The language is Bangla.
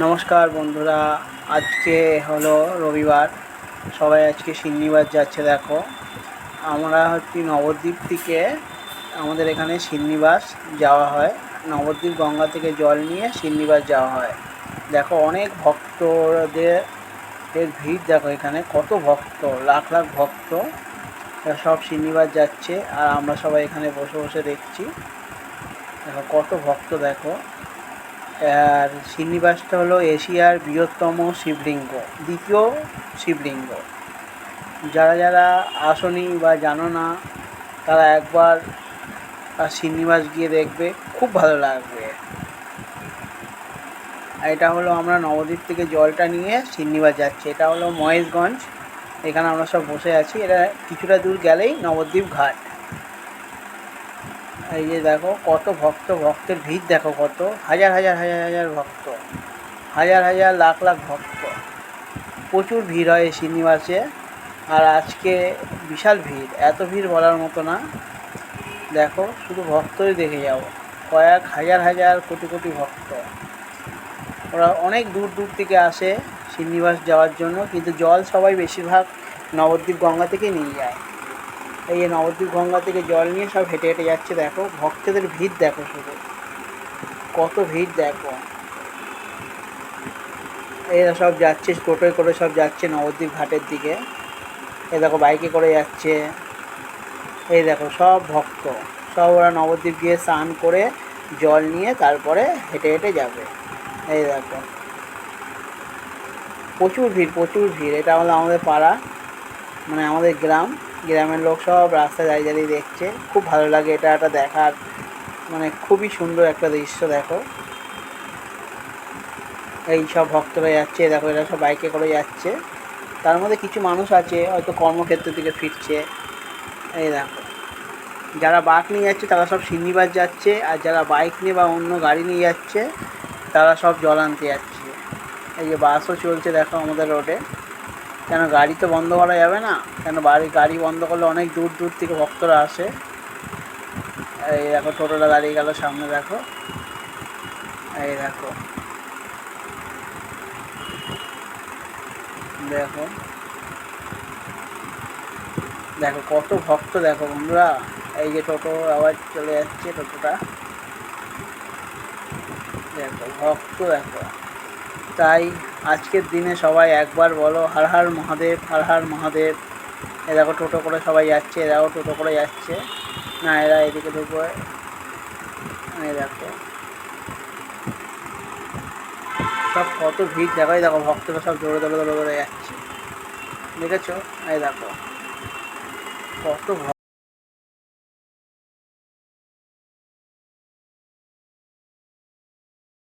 নমস্কার বন্ধুরা, আজকে হলো রবিবার। সবাই আজকে সিন্নিবাস যাচ্ছে, দেখো। আমরা হচ্ছি নবদ্বীপ থেকে, আমাদের এখানে সিন্নিবাস যাওয়া হয়। নবদ্বীপ গঙ্গা থেকে জল নিয়ে সিন্নিবাস যাওয়া হয়। দেখো, অনেক ভক্তদের এর ভিড়, দেখো এখানে, কত ভক্ত, লাখ লাখ ভক্ত। সব সিন্নিবাস যাচ্ছে, আর আমরা সবাই এখানে বসে বসে দেখছি। দেখো, কত ভক্ত, দেখো। আর শ্রীনিবাসটা হলো এশিয়ার বৃহত্তম শিবলিঙ্গ, দ্বিতীয় শিবলিঙ্গ। যারা যারা আসনি বা জানো না, তারা একবার শ্রীনিবাস গিয়ে দেখবে, খুব ভালো লাগবে। এটা হলো আমরা নবদ্বীপ থেকে জলটা নিয়ে শ্রীনিবাস যাচ্ছি। এটা হলো মহেশগঞ্জ, এখানে আমরা সব বসে আছি। এটা কিছুটা দূর গেলেই নবদ্বীপ ঘাট। এই যে দেখো, কত ভক্ত, ভক্তের ভিড় দেখো কত। হাজার হাজার হাজার হাজার ভক্ত। হাজার হাজার, লাখ লাখ ভক্ত। প্রচুর ভিড় হয় এই শ্রীনিবাসে আর আজকে বিশাল ভিড়, এত ভিড় বলার মতো না। দেখো, শুধু ভক্তই দেখে যাও। কয়েক হাজার হাজার, কোটি কোটি ভক্ত। ওরা অনেক দূর দূর থেকে আসে শ্রীনিবাস যাওয়ার জন্য, কিন্তু জল সবাই বেশিরভাগ নবদ্বীপ গঙ্গা থেকে নিয়ে যায়। এই যে নবদ্বীপ গঙ্গা থেকে জল নিয়ে সব হেঁটে হেঁটে যাচ্ছে, দেখো। ভক্তদের ভিড় দেখো শুধু। কত ভিড় দেখো। এরা সব যাচ্ছে, টোটোয় করে সব যাচ্ছে নবদ্বীপ ঘাটের দিকে। এই দেখো, বাইকে করে যাচ্ছে। এই দেখো, সব ভক্ত। সব ওরা নবদ্বীপ গিয়ে স্নান করে জল নিয়ে তারপরে হেঁটে হেঁটে যাবে। এই দেখো। প্রচুর ভিড় প্রচুর ভিড়। এটা হলো আমাদের পাড়া মানে আমাদের গ্রাম। গ্রামের লোক সব রাস্তায় দাঁড়িয়ে দাঁড়িয়ে দেখছে। খুব ভালো লাগে এটা একটা দেখার। মানে খুবই সুন্দর একটা দৃশ্য, দেখো। এই সব ভক্তরা যাচ্ছে, দেখো এরা সব বাইকে করে যাচ্ছে। তার মধ্যে কিছু মানুষ আছে, হয়তো কর্মক্ষেত্র থেকে ফিরছে। এই দেখো। যারা বাক নিয়ে যাচ্ছে, তারা সব সিন্নিবাস যাচ্ছে। আর যারা বাইক নিয়ে বা অন্য গাড়ি নিয়ে যাচ্ছে, তারা সব জল আনতে যাচ্ছে। এই যে বাসও চলছে, দেখো আমাদের রোডে। কেন গাড়ি তো বন্ধ করা যাবে না? কেন বাড়ি গাড়ি বন্ধ করলে অনেক দূর দূর থেকে ভক্তরা আসে? এই দেখো, টোটোটা দাঁড়িয়ে গেল সামনে, দেখো। এই দেখো। দেখো। দেখো, কত ভক্ত, দেখো বন্ধুরা। এই যে টোটো, আবার চলে যাচ্ছে টোটোটা। দেখো, ভক্ত, দেখো। তাই আজকের দিনে সবাই একবার বলো, হার হার মহাদেব, হার হার মহাদেব। এ দেখো টোটো করে সবাই যাচ্ছে, এরাও টোটো করে যাচ্ছে। না, এরা এদিকে ঢুকবে। এই দেখো। সব কত ভিড়, দেখো দেখো, ভক্তরা সব দৌড়ে দৌড়ে দৌড়ে দৌড়ে যাচ্ছে। দেখেছ? এই দেখো। কত